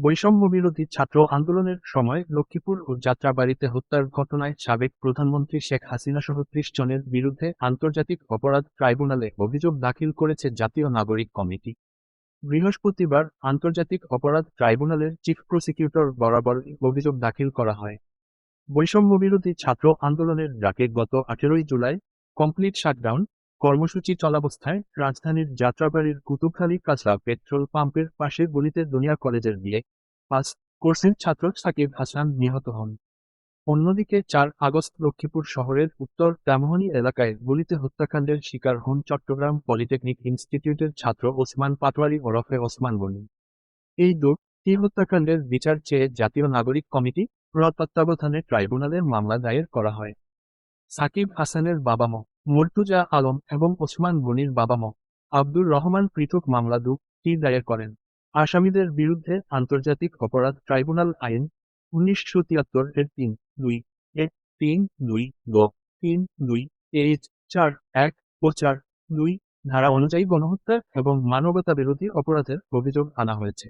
বৈষম্য বিরোধী ছাত্র আন্দোলনের সময় লক্ষ্মীপুর ও যাত্রাবাড়িতে হত্যার ঘটনায় সাবেক প্রধানমন্ত্রী শেখ হাসিনা সহ ত্রিশ জনের বিরুদ্ধে আন্তর্জাতিক অপরাধ ট্রাইব্যুনালে অভিযোগ দাখিল করেছে জাতীয় নাগরিক কমিটি। বৃহস্পতিবার আন্তর্জাতিক অপরাধ ট্রাইব্যুনালের চিফ প্রসিকিউটর বরাবর অভিযোগ দাখিল করা হয়। বৈষম্য বিরোধী ছাত্র আন্দোলনের ডাকে গত আঠেরোই জুলাই কমপ্লিট শাটডাউন কর্মসূচি চলাবস্থায় রাজধানীর যাত্রাবাড়ির কুতুবখালী কাছলা পেট্রোল পাম্পের পাশে গলিতে দুনিয়া কলেজের বিয়ে। পাস কোর্সের ছাত্র সাকিব হাসান নিহত হন। অন্যদিকে চার আগস্ট লক্ষ্মীপুর শহরের উত্তর দামোহনী এলাকায় গুলিতে হত্যাকাণ্ডের শিকার হন চট্টগ্রাম পলিটেকনিক ইনস্টিটিউটের ছাত্র ওসমান পাটোয়ারি ওরফে ওসমান গনি। এই দুটি হত্যাকাণ্ডের বিচার চেয়ে জাতীয় নাগরিক কমিটি তত্ত্বাবধানে ট্রাইব্যুনালের মামলা দায়ের করা হয়। সাকিব হাসানের বাবা ম মর্তুজা আলম এবং ওসমান গনির বাবা ম। আব্দুর রহমান পৃথক মামলা দুটি দায়ের করেন? আসামিদের বিরুদ্ধে আন্তর্জাতিক অপরাধ ট্রাইব্যুনাল আইন উনিশশো তিয়াত্তর এর তিন দুই এক তিন দুই গ তিন দুই এইচ চার এক ও চার দুই ধারা অনুযায়ী গণহত্যা এবং মানবতা বিরোধী অপরাধের অভিযোগ আনা হয়েছে।